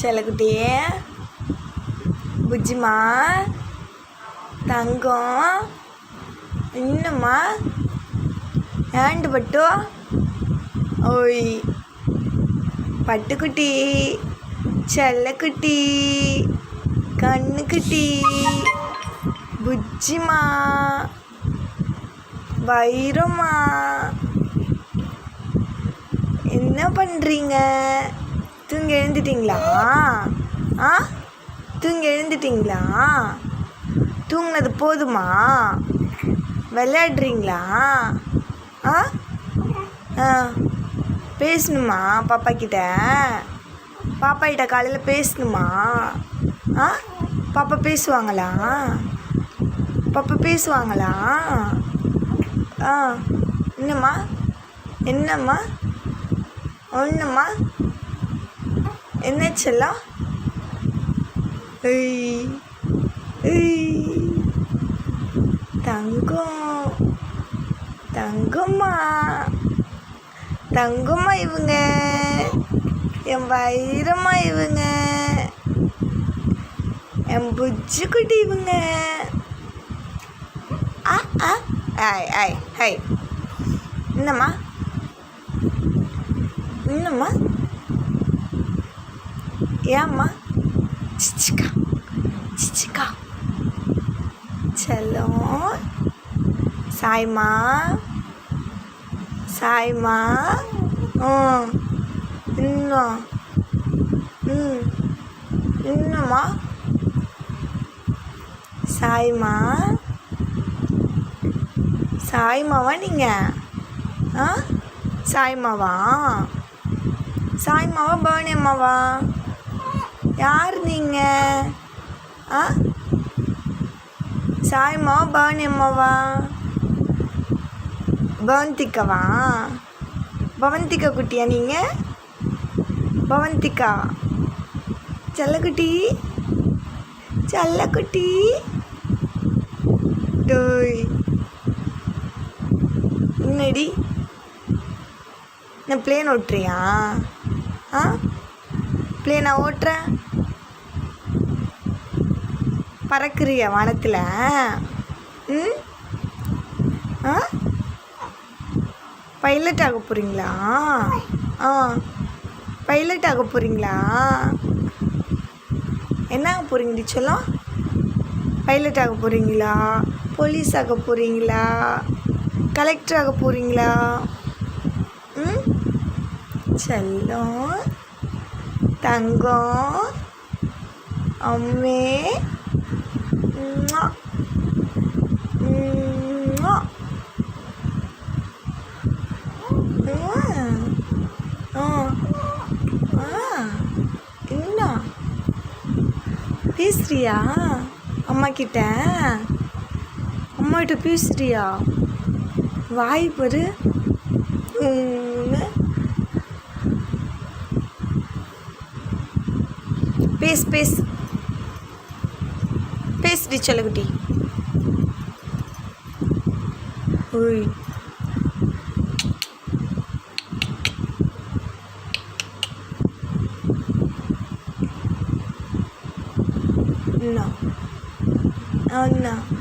செலகுட்டியே புஜ்ஜிமா. தங்கம். இன்னும்மா earned பட்டு ஓய். பட்டுக்குட்டி. செல்லக்குட்டி. கண்ணுக்குட்டி. புஜ்ஜிமா. வைரமா. என்ன பண்ணுறீங்க எழுந்துட்டீங்களா? ஆ? தூங்கி எழுந்துட்டீங்களா? தூங்கினது போதுமா? விளையாடுறீங்களா? ஆ? ஆ. பேசணுமா பாப்பா கிட்ட? பாப்பா கிட்ட காலையில் பேசணுமா? ஆ? பாப்பா பேசுவாங்களா? பாப்பா பேசுவாங்களா? ஆ. என்னம்மா? என்னம்மா? ஒன்றும்மா என்ன செல்லா ஏய் ஏய் தங்கம் தங்கம்மா. தங்கம்மா இவங்க. என் வைரம்மா இவங்க. என் புஜ்ஜு குட்டி இவங்க. ஆ ஆ. ஐ ஐ ஹை என்னம்மா? என்னம்மா? ஏம்மா? சிச்சிக்கா சிச்சிக்கா செல்லம். சாய்மா சாய்மா ம் இன்னும் ம். இன்னும்மா சாய்மா சாய்மாவா நீங்கள் ஆ? சாய்மாவா சாய்மாவா பேர்னி அம்மாவா? யார் நீங்கள் ஆ? சாய்மா பேர்னி அம்மாவா பவந்திக்காவா பவந்திகா குட்டியா நீங்கள் பவந்திகா? செல்லக்குட்டி? செல்லக்குட்டி? டோய். என்னடி? நான் பிளேன் ஓட்டுறியா? ஆ? பிளேனா ஓட்டுறேன் பறக்குறியா வானத்தில்? ம்? ஆ? பைலட் ஆக போகிறீங்களா ஆ. பைலட் ஆக போகிறீங்களா என்ன ஆக போகிறீங்க சொல்லும் பைலட் ஆக போகிறீங்களா போலீஸ் ஆக போகிறீங்களா கலெக்டர் ஆக போகிறீங்களா ம்? செல்லம் தங்கம். அம்மே. ஆ. ஆ. என்ன பேசுறியா? அம்மா கிட்ட அம்மா கிட்ட பேசுறியா? வாய் பாரு உம்னு. பேசு பேசு பேசுடி செல்லகுட்டி ஓய் No. Oh no.